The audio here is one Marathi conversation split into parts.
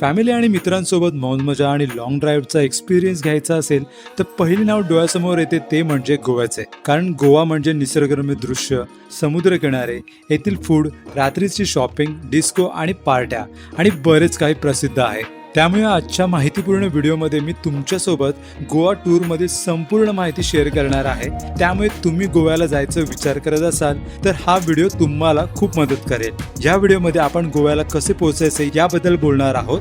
फॅमिली आणि मित्रांसोबत मौज मजा आणि लॉंग ड्राईव्हचा एक्सपिरियन्स घ्यायचा असेल तर पहिले नाव डोळ्यासमोर येते ते म्हणजे गोव्याचे. कारण गोवा म्हणजे निसर्गरम्य दृश्य समुद्रकिनारे येथील फूड रात्रीची शॉपिंग डिस्को आणि पार्ट्या. आणि बरेच काही प्रसिद्ध आहे. त्यामुळे आजच्या माहितीपूर्ण व्हिडिओमध्ये मी तुमच्यासोबत गोवा टूरमधील संपूर्ण माहिती शेअर करणार आहे. त्यामुळे तुम्ही गोव्याला जायचा विचार करत असाल तर हा व्हिडिओ तुम्हाला खूप मदत करेल. या व्हिडिओमध्ये आपण गोव्याला कसे पोहोचायचे याबद्दल बोलणार आहोत.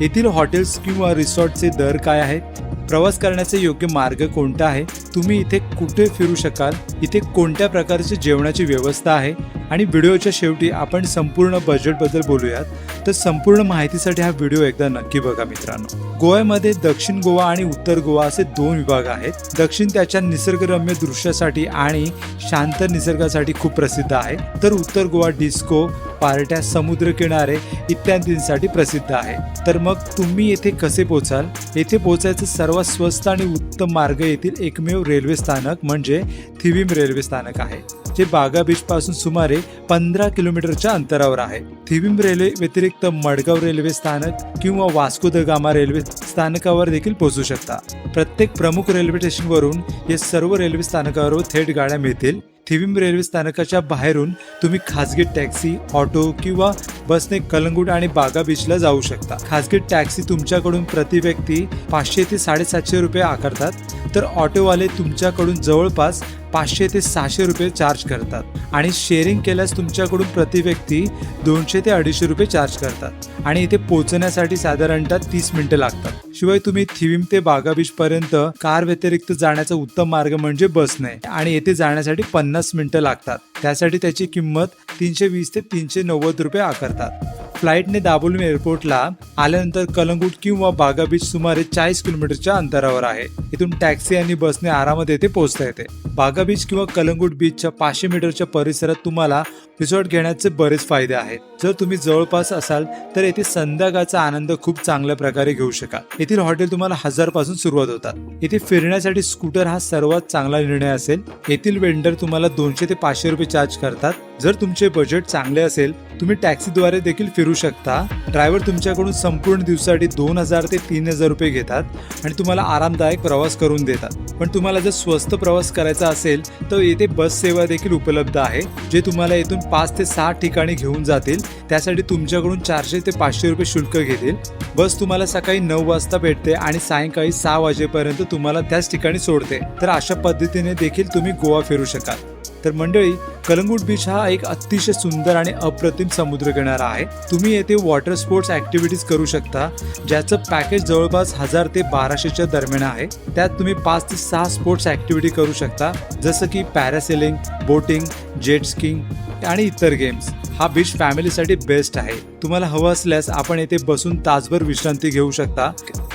येथील हॉटेल्स किंवा रिसॉर्टचे दर काय आहेत? प्रवास करण्याचे योग्य मार्ग कोणता आहे? तुम्ही इथे कुठे फिरू शकाल? इथे कोणत्या प्रकारची जेवणाची व्यवस्था आहे? आणि व्हिडिओच्या शेवटी आपण संपूर्ण बजेटबद्दल बोलूयात. तर संपूर्ण माहितीसाठी हा व्हिडिओ एकदा नक्की बघा मित्रांनो. गोव्यामध्ये दक्षिण गोवा आणि उत्तर गोवा असे दोन विभाग आहेत. दक्षिण त्याच्या निसर्गरम्य दृश्यासाठी आणि शांत निसर्गासाठी खूप प्रसिद्ध आहे. तर उत्तर गोवा डिस्को पार्ट्या समुद्र किनारे इत्यादींसाठी प्रसिद्ध आहे. तर मग तुम्ही येथे कसे पोचाल? येथे पोचायचं सर्वात स्वस्त आणि उत्तम मार्ग येथील एकमेव रेल्वे स्थानक म्हणजे थिविम रेल्वे स्थानक आहे. जे बागा बीच पासून सुमारे पंधरा किलोमीटरच्या अंतरावर आहे. थिबिम रेल्वे व्यतिरिक्त मडगाव रेल्वे स्थानक किंवा वास्को द गामा रेल्वे स्थानकावर देखील पोहोचू शकता. प्रत्येक प्रमुख रेल्वे स्टेशनवरून या सर्व रेल्वे स्थानकावर थेट गाड्या मिळतील. थिबिम रेल्वे स्थानकाच्या बाहेरून तुम्ही खासगी टॅक्सी ऑटो किंवा बसने कलंगूट आणि बागा बीचला जाऊ शकता. खासगी टॅक्सी तुमच्याकडून प्रति व्यक्ती पाचशे ते साडेसातशे रुपये आकारतात तर ऑटोवाले तुमच्याकडून जवळपास पाचशे ते सहाशे रुपये चार्ज करतात. आणि शेअरिंग केल्यास तुमच्याकडून प्रति व्यक्ती दोनशे ते अडीचशे रुपये चार्ज करतात. आणि इथे पोहोचण्यासाठी साधारणतः तीस मिनिटं लागतात. शिवाय तुम्ही थिविम ते बागा बीच पर्यंत कार व्यतिरिक्त जाण्याचा उत्तम मार्ग म्हणजे बसने. आणि येथे जाण्यासाठी पन्नास मिनिटं लागतात. त्यासाठी त्याची किंमत तीनशे वीस ते तीनशे नव्वद रुपये आकारतात. फ्लाईटने दाबोलीम एअरपोर्टला आल्यानंतर कलंगूट किंवा बागा बीच सुमारे चाळीस किलोमीटरच्या अंतरावर आहे. इथून टॅक्सी आणि बसने आरामात येथे पोहोचता येते. बागा बीच किंवा कलंगूट बीचच्या पाचशे मीटरच्या परिसरात तुम्हाला रिसॉर्ट घेण्याचे बरेच फायदे आहेत. जर तुम्ही जवळपास असाल तर येथे संध्याकाळचा आनंद खूप चांगल्या प्रकारे घेऊ शकाल. येथील हॉटेल तुम्हाला हजारपासून सुरुवात होतात. येथे फिरण्यासाठी स्कूटर हा सर्वात चांगला निर्णय असेल. येथील वेंडर तुम्हाला दोनशे ते पाचशे रुपये चार्ज करतात. जर तुमचे बजेट चांगले असेल तुम्ही टॅक्सीद्वारे देखील फिरू शकता. ड्रायव्हर तुमच्याकडून संपूर्ण दिवसासाठी दोन हजार ते तीन हजार रुपये घेतात आणि तुम्हाला आरामदायक प्रवास करून देतात. पण तुम्हाला जर स्वस्त प्रवास करायचा असेल तर येथे बस सेवा देखील उपलब्ध आहे जे तुम्हाला येथून पाच ते सहा ठिकाणी घेऊन जातील. त्यासाठी तुमच्याकडून चारशे ते पाचशे रुपये शुल्क घेतील. बस तुम्हाला सकाळी नऊ वाजता भेटते आणि सायंकाळी सहा वाजेपर्यंत तुम्हाला त्याच ठिकाणी सोडते. तर अशा पद्धतीने देखील तुम्ही गोवा फिरू शकाल. तर मंडळी कलंगूट बीच हा एक अतिशय सुंदर आणि अप्रतिम समुद्रकिनारा आहे. तुम्ही येथे वॉटर स्पोर्ट्स ऍक्टिव्हिटीज करू शकता ज्याचं पॅकेज जवळपास हजार ते बाराशेच्या दरम्यान आहे. त्यात तुम्ही पाच ते सहा स्पोर्ट्स ऍक्टिव्हिटी करू शकता जसं की पॅरासेलिंग बोटिंग जेट स्किंग आणि इतर गेम्स हा बीच फॅमिलीसाठी बेस्ट आहे. तुम्हाला हवं असल्यास आपण येथे बसून तासभर विश्रांती घेऊ शकता.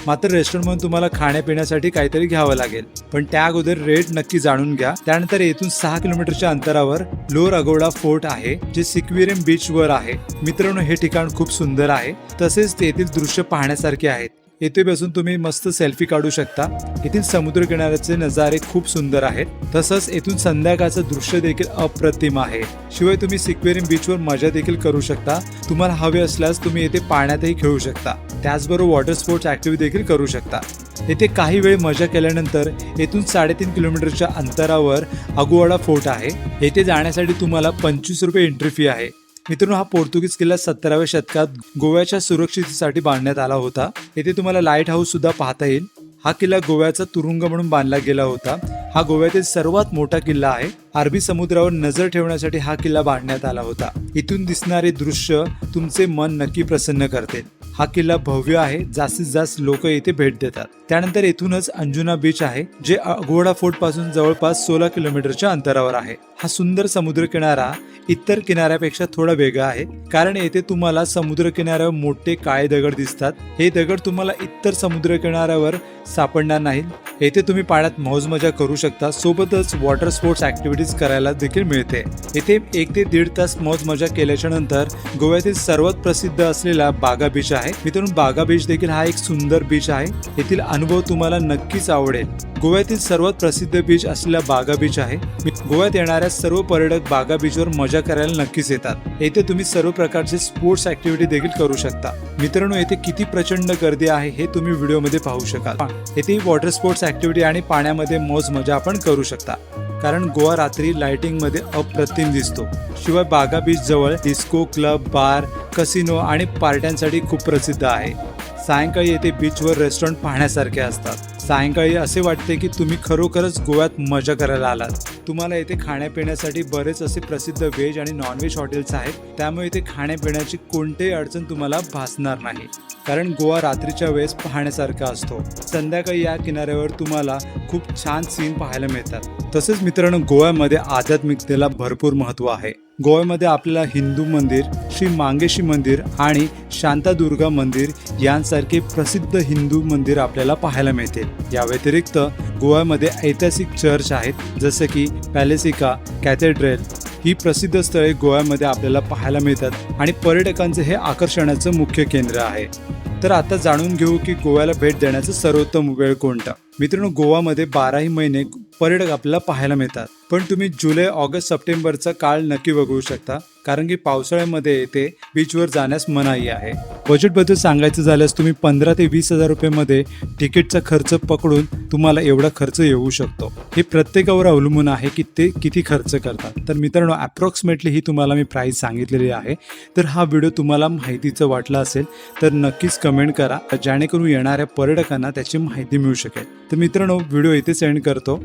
मात्र रेस्टॉरंटमधून तुम्हाला खाण्यापिण्यासाठी काहीतरी घ्यावं लागेल. पण त्या अगोदर रेट नक्की जाणून घ्या. त्यानंतर येथून सहा किलोमीटरच्या अंतरावर लोअर अगोडा फोर्ट आहे जे सिक्विरेम बीच वर आहे. मित्रांनो हे ठिकाण खूप सुंदर आहे. तसेच तेथील दृश्य पाहण्यासारखे आहेत. येथे बसून तुम्ही मस्त सेल्फी काढू शकता. येथील समुद्र किनाऱ्याचे नजारे खूप सुंदर आहेत. तसंच येथून संध्याकाळचं दृश्य देखील अप्रतिम आहे. शिवाय तुम्ही सिक्वेरियम बीचवर मजा देखील करू शकता. तुम्हाला हवे असल्यास तुम्ही येथे पाण्यातही खेळू शकता. त्याचबरोबर वॉटर स्पोर्ट्स ऍक्टिव्हिटी देखील करू शकता. येथे काही वेळ मजा केल्यानंतर येथून साडेतीन किलोमीटरच्या अंतरावर अगुवाडा फोर्ट आहे. येथे जाण्यासाठी तुम्हाला पंचवीस रुपये एंट्री फी आहे. मित्रांनो हा पोर्तुगीज किल्ला सतराव्या शतकात गोव्याच्या सुरक्षितेसाठी बांधण्यात आला होता. येथे तुम्हाला लाइट हाऊस सुद्धा पाहता येईल. हा किल्ला गोव्याचा तुरुंग म्हणून बांधला गेला होता. हा गोव्यातील सर्वात मोठा किल्ला आहे. अरबी समुद्रावर नजर ठेवण्यासाठी हा किल्ला बांधण्यात आला होता. इथून दिसणारे दृश्य तुमचे मन नक्की प्रसन्न करते. हा किल्ला भव्य आहे. जास्तीत जास्त लोक येथे भेट देतात. त्यानंतर येथूनच अंजुना बीच आहे जे अगोडा फोर्टपासून जवळपास सोळा किलोमीटरच्या अंतरावर आहे. हा सुंदर समुद्र किनारा इतर किनाऱ्यापेक्षा थोडा वेगळा आहे कारण येथे तुम्हाला समुद्र किनाऱ्यावर मोठे काळे दगड दिसतात. हे दगड तुम्हाला इतर समुद्र किनाऱ्यावर सापडणार नाहीत. येथे तुम्ही पाण्यात मौज मजा करू शकता. सोबतच वॉटर स्पोर्ट्स ऍक्टिव्हिटीज करायला देखील मिळते. येथे एक ते दीड तास मौज मजा केल्याच्यानंतर गोव्यातील सर्वात प्रसिद्ध असलेला बागा बीच आहे. मित्रांनो बागा बीच देखील हा एक सुंदर बीच आहे. येथील अनुभव तुम्हाला नक्कीच आवडेल. गोव्यातील सर्वात प्रसिद्ध बीच असलेला बागा बीच आहे. गोव्यात येणाऱ्या सर्व पर्यटक बागा बीचवर मजा करायला नक्कीच येतात. येथे तुम्ही सर्व प्रकारचे स्पोर्ट्स ऍक्टिव्हिटी देखील करू शकता. मित्रांनो येथे किती प्रचंड गर्दी आहे हे तुम्ही व्हिडिओमध्ये पाहू शकाल. येथे वॉटर स्पोर्ट्स ऍक्टिव्हिटी आणि पाण्यामध्ये मौज मजा आपण करू शकता. कारण गोवा रात्री लाइटिंगमध्ये अप्रतिम दिसतो. शिवाय बागा बीच जवळ डिस्को क्लब बार कसिनो आणि पार्ट्यांसाठी खूप प्रसिद्ध आहे. सायंकाळी येथे बीचवर रेस्टॉरंट पाहण्यासारखे असतात. सायंकाळी असे वाटते की तुम्ही खरोखरच गोव्यात मजा करायला आलात. तुम्हाला येथे खाण्यापिण्यासाठी बरेच असे प्रसिद्ध व्हेज आणि नॉनव्हेज हॉटेल्स आहेत. त्यामुळे इथे खाण्यापिण्याची कोणतीही अडचण तुम्हाला भासणार नाही. कारण गोवा रात्रीच्या वेळेस पाहण्यासारखा असतो. संध्याकाळी या किनाऱ्यावर तुम्हाला खूप छान सीन पाहायला मिळतात. तसेच मित्रांनो गोव्यामध्ये आध्यात्मिकतेला भरपूर महत्त्व आहे. गोव्यामध्ये आपल्याला हिंदू मंदिर श्री मांगेशी मंदिर आणि शांतादुर्गा मंदिर यांसारखे प्रसिद्ध हिंदू मंदिर आपल्याला पाहायला मिळतील. या व्यतिरिक्त गोव्यामध्ये ऐतिहासिक चर्च आहेत जसं की पॅलेसिका कॅथेड्रेल. ही प्रसिद्ध स्थळे गोव्यामध्ये आपल्याला पाहायला मिळतात आणि पर्यटकांचे हे आकर्षणाचं मुख्य केंद्र आहे. तर आता जाणून घेऊ की गोव्याला भेट देण्याचं सर्वोत्तम वेळ कोणता? मित्रांनो गोवामध्ये बाराही महिने पर्यटक आपल्याला पाहायला मिळतात. पण तुम्ही जुलै ऑगस्ट सप्टेंबरचा काळ नक्की बघू शकता कारण की पावसाळ्यामध्ये येथे बीचवर जाण्यास मनाई आहे. बजेटबद्दल सांगायचं झाल्यास तुम्ही पंधरा ते वीस हजार रुपयेमध्ये तिकीटचा खर्च पकडून तुम्हाला एवढा खर्च येऊ शकतो. हे प्रत्येकावर अवलंबून आहे की ते किती खर्च करतात. तर मित्रांनो अप्रॉक्सिमेटली ही तुम्हाला मी प्राईस सांगितलेली आहे. तर हा व्हिडिओ तुम्हाला माहितीचा वाटला असेल तर नक्कीच कमेंट करा जेणेकरून येणाऱ्या पर्यटकांना त्याची माहिती मिळू शकेल. तर मित्रांनो व्हिडिओ इथे सेंड करतो.